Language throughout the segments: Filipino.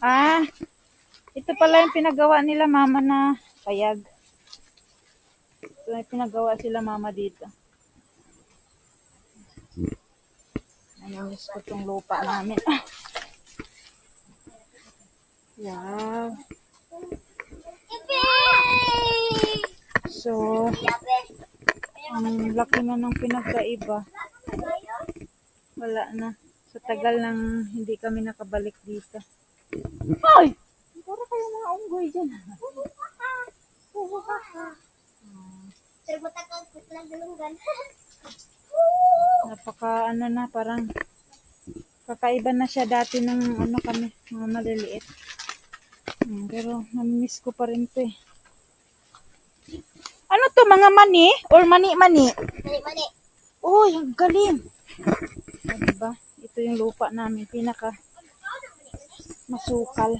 Ah, ito pala yung pinagawa nila mama na payag. Ito yung pinagawa sila mama dito. Namiss ko tong lupa namin. Wow. So, ang laki na ng pinagkaiba. Wala na. Sa tagal nang hindi kami nakabalik dito. Ay! Para kayo mga unggoy dyan. Pero matakal ko lang galunggan. Napaka ano na, parang kakaiba na siya dati ng ano kami, mga maliliit. Hmm, pero namimiss ko pa rin to eh. Ano to, mga mani? Or mani-mani? Mali. Uy, ang galing. O, diba? Ito yung lupa namin, pinaka masukal.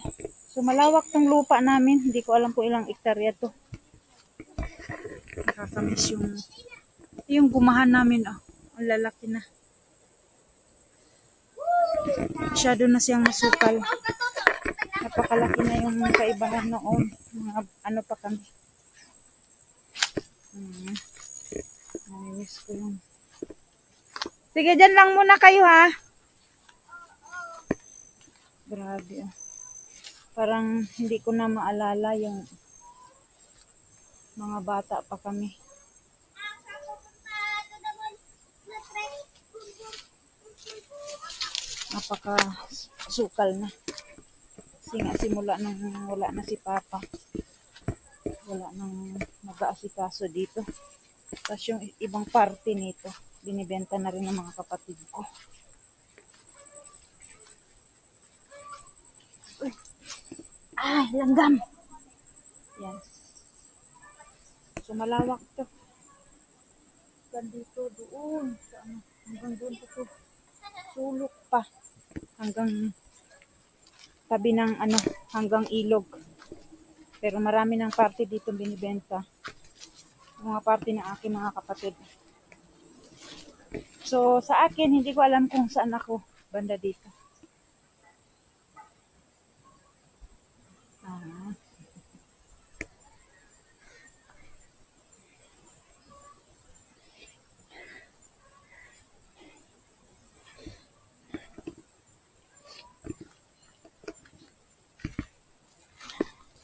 So, malawak tong lupa namin. Hindi ko alam kung ilang ektarya to. Nakakamiss yung yung gumahan namin, oh. Ang lalaki na. Masyado na siyang masukal. Napakalaki na yung kaibahan noon. Mga ano pa kami. Hmm. Namiss ko yung Sige, dyan lang muna kayo ha. Grabe ah. Parang hindi ko na maalala yung mga bata pa kami. Napaka sukal na. Kasi nga simula nung wala na si Papa. Wala nang nag-aasikaso dito. Tapos yung ibang parte nito, binibenta na rin ng mga kapatid ko. Ay, langgam! Yan. So, malawak to. Gandito, doon. Sa ano, hanggang doon pa to. Sulok pa. Hanggang tabi ng ano, hanggang ilog. Pero marami ng parte dito binibenta mga parte ng aking mga kapatid. So, sa akin, hindi ko alam kung saan ako banda dito. Ah.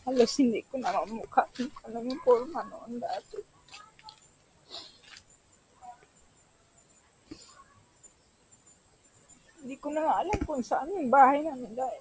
Halos hindi ko na mamukha kung ano yung forma noon dati. Hindi ko na alam kung saan yung bahay namin dahil.